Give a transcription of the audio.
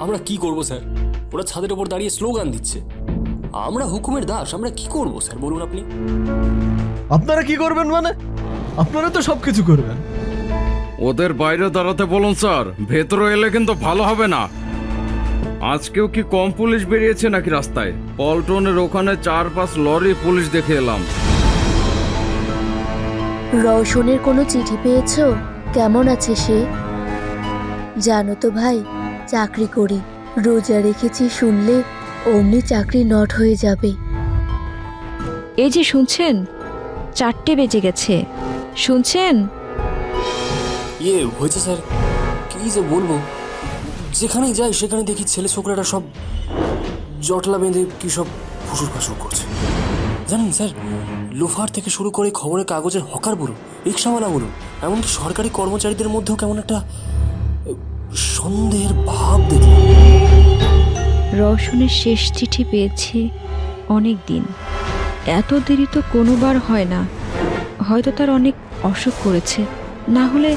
আমরা কি করব স্যার? ওরা ছাদের ওপর দাঁড়িয়ে স্লোগান দিচ্ছে। আমরা হুকুমের দাস আমরা কি করব স্যার বলুন আপনি? আপনারা কি করবেন মানে? আপনারা তো সব কিছু করবেন। ওদের বাইরে দাঁড়াতে বলুন স্যার। ভেতরে এলে কিন্তু ভালো হবে না। আজকেও কি কম পুলিশ বেরিয়েছে নাকি রাস্তায়? পল্টনের ওখানে চার পাঁচ লরি পুলিশ দেখে এলাম। রওশনের কোনো চিঠি পেয়েছ? কেমন আছে সে? জানো তো ভাই চাকরি করি। রোজা রেখেছি শুনলে অমনি চাকরি নট হয়ে যাবে। এই যে শুনছেন চারটে বেজে গেছে। শুনছেন? ইয়ে হয়েছে স্যার। কি যে বলব? যেখানেই যাই সেখানে দেখি ছেলে ছোকরাটা সব জটলা বেঁধে কি সব ফুসুর ফাসুর করছে। জানেন স্যার লোফার থেকে শুরু করে খবরের কাগজের হকার বলুন রিক্সাওয়ালা বলুন এমনকি সরকারি কর্মচারীদের মধ্যেও কেমন একটা সন্দেহের ভাব দেখলাম। রওশনের শেষ চিঠি পেয়েছি অনেক দিন। এত দেরি তো কোনোবার হয় না। হয়তো তার অনেক অসুখ করেছে। না হলে